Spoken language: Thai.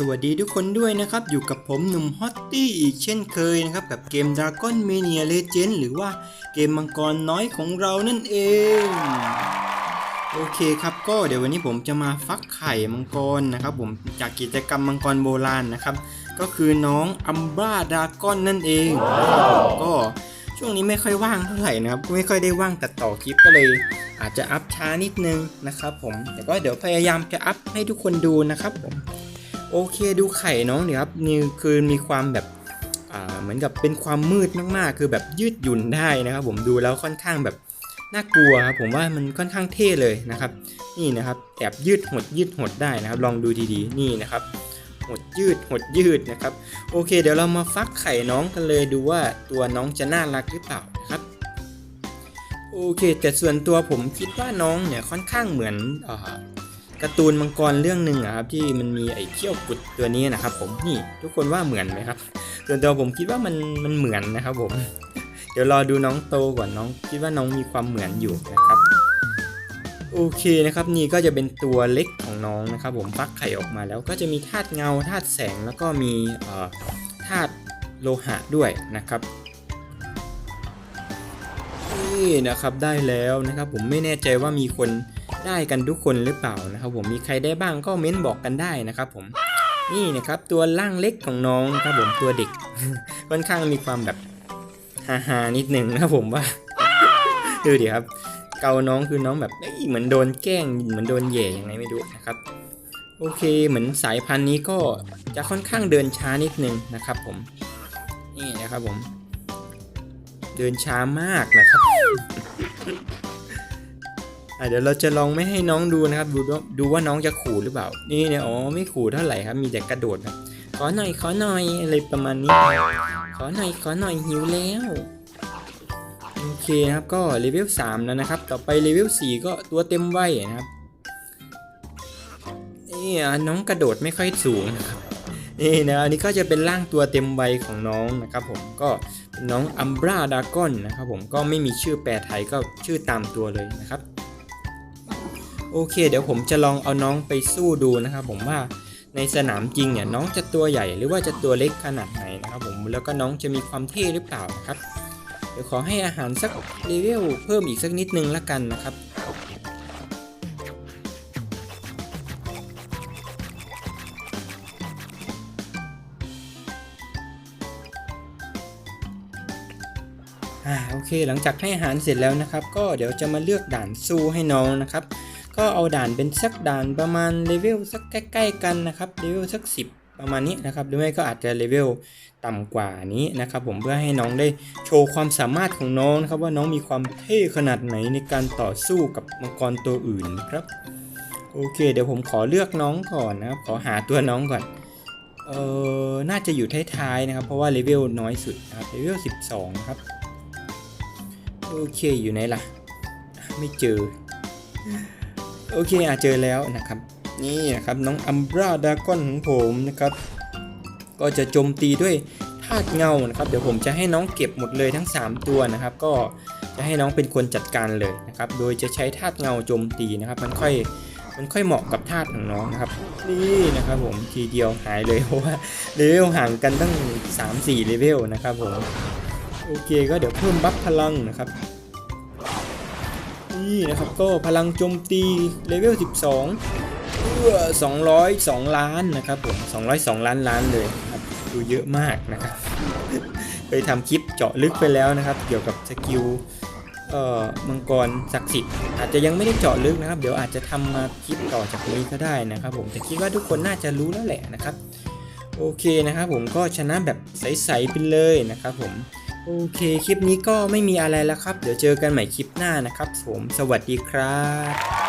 สวัสดีทุกคนด้วยนะครับ อยู่กับผมหนุ่มฮอตตี้อีกเช่นเคยนะครับ กับเกม Dragon Mania Legend หรือว่าเกมมังกรน้อยของเรานั่นเอง โอเคครับก็เดี๋ยววันนี้ผมจะมาฟักไข่มังกรนะครับ ผมจากกิจกรรมมังกรโบราณนะครับ ก็คือน้องอัมบราดราก้อนนั่นเองนะครับผมก็ช่วงนี้ไม่ค่อยว่างเท่าไหร่นะครับ ไม่ค่อยได้ว่างตัดต่อคลิปก็เลย อาจจะอัพช้านิดนึงนะครับผมแต่ก็เดี๋ยวพยายามจะอัพให้ทุกคนดูนะครับผม โอเคดูไข่น้องเนี่ยครับนี่คือมีความแบบอ่าเหมือนกับเป็นความมืดมากๆ คือแบบยืดหยุ่นได้นะครับ ผมดูแล้วค่อนข้างแบบน่ากลัวครับผมว่ามันค่อนข้างเท่เลยนะครับ นี่นะครับแอบยืดหดยืดหดได้นะครับ ลองดูดีๆ นี่นะครับ หดยืดหดยืดนะครับ โอเค เดี๋ยวเรามาฟักไข่น้องกันเลยดูว่าตัวน้องจะน่ารักหรือเปล่านะครับ โอเค แต่ส่วนตัวผมคิดว่าน้องเนี่ยค่อนข้างเหมือนอ่อ การ์ตูนมังกรเรื่องหนึ่งครับที่มันมีไอ้เขี้ยวกุดตัวนี้นะครับ ผมนี่ทุกคนว่าเหมือนไหมครับ ส่วนตัวผมคิดว่ามันมันเหมือนนะครับ ผม เดี๋ยวรอดูน้องโตก่อนน้อง คิดว่าน้องมีความเหมือนอยู่นะครับโอเคนะครับนี่ก็จะเป็นตัวเล็กของน้องนะครับ ผมฟักไข่ออกมาแล้วก็จะมีธาตุเงาธาตุแสงแล้วก็มีธาตุโลหะด้วยนะครับนี่นะครับได้แล้วนะครับ ผมไม่แน่ใจว่ามีคน ได้กันทุกคนหรือเปล่านะครับผมมีใครได้บ้างก็เม้นบอกกันได้นะครับผมนี่นะครับตัวร่างเล็กของน้องครับผมตัวเด็กค่อนข้างมีความแบบฮาฮานิดหนึ่งนะครับผมว่าดูดิครับ เกาน้องคือน้องแบบเหมือนโดนแกล้งเหมือนโดนแหย่ยังไงไม่รู้นะครับ โอเคเหมือนสายพันธุ์นี้ก็จะค่อนข้างเดินช้านิดนึงนะครับ ผมนี่นะครับผม เดินช้ามากนะครับ อะเดี๋ยวเราจะลองไม่ให้น้องดูนะครับดูว่าดูว่าน้องจะขู่หรือเปล่า นี่เนี่ยอ๋อไม่ขู่เท่าไหร่ครับ มีแต่กระโดดครับขอหน่อยขอหน่อยอะไรประมาณนี้ ขอหน่อยขอหน่อยหิวแล้วโอเคนะครับก็เลเวล3แล้วนะครับ ต่อไปเลเวล4ก็ตัวเต็มวัยนะครับนี่น้องกระโดดไม่ค่อยสูงนะครับนี่นะอันนี้ก็จะเป็นร่างตัวเต็มวัยของน้องนะครับผมก็นน้องอัมบราดากอนนะครับผมก็ไม่มีชื่อแปลไทยก็ชื่อตามตัวเลยนะครับ โอเค เดี๋ยวผมจะลองเอาน้องไปสู้ดูนะครับ ผมว่าในสนามจริงเนี่ยน้องจะตัวใหญ่หรือว่าจะตัวเล็กขนาดไหนนะครับผมแล้วก็น้องจะมีความเท่หรือเปล่านะครับ เดี๋ยวขอให้อาหารสักเลเวลเพิ่มอีกสักนิดนึงละกันนะครับอ่าโอเคหลังจากให้อาหารเสร็จแล้วนะครับ ก็เดี๋ยวจะมาเลือกด่านสู้ให้น้องนะครับ ก็เอาด่านเป็นสักด่านประมาณเลเวลสักใกล้ๆกันนะครับเลเวลสัก 10 ประมาณนี้นะครับหรือไม่ก็อาจจะเลเวลต่ำกว่านี้นะครับ ผมเพื่อให้น้องได้โชว์ความสามารถของน้องนะครับว่าน้องมีความเท่ขนาดไหนในการต่อสู้กับมังกรตัวอื่นนะครับโอเค เดี๋ยวผมขอเลือกน้องก่อนนะครับขอหาตัวน้องก่อนเออน่าจะอยู่ท้ายๆนะครับ เพราะว่าเลเวลน้อยสุดนะครับเลเวล12นะครับโอเคอยู่ไหนล่ะ ไม่เจอ โอเคอะเจอแล้วนะครับ นี่นะครับน้องอัมบราดากอนของผมนะครับ ก็จะโจมตีด้วยธาตุเงานะครับ เดี๋ยวผมจะให้น้องเก็บหมดเลยทั้ง 3 ตัวนะครับ ก็จะให้น้องเป็นคนจัดการเลยนะครับ โดยจะใช้ธาตุเงาโจมตีนะครับ มันค่อยมันค่อยเหมาะกับธาตุของน้องนะครับ นี่นะครับผมทีเดียวหายเลยเพราะว่าเลเวลห่างกันตั้ง 3-4เลเวลนะครับผมโอเคก็เดี๋ยวเพิ่มบัฟพลังนะครับ นี่นะครับก็พลังโจมตีเลเวล 12เพื่อ202 ล้านนะครับผม202 ล้านล้านเลยครับดูเยอะมากนะครับเคยทำคลิปเจาะลึกไปแล้วนะครับ เกี่ยวกับสกิลเอ่อมังกรศักดิ์สิทธิ์อาจจะยังไม่ได้เจาะลึกนะครับ เดี๋ยวอาจจะทำมาคลิปต่อจากนี้ก็ได้นะครับ ผมแต่คิดว่าทุกคนน่าจะรู้แล้วแหละนะครับ โอเคนะครับ ผมก็ชนะแบบใสๆไปเลยนะครับ ผม โอเค คลิปนี้ก็ไม่มีอะไรแล้วครับ เดี๋ยวเจอกันใหม่คลิปหน้านะครับผม สวัสดีครับ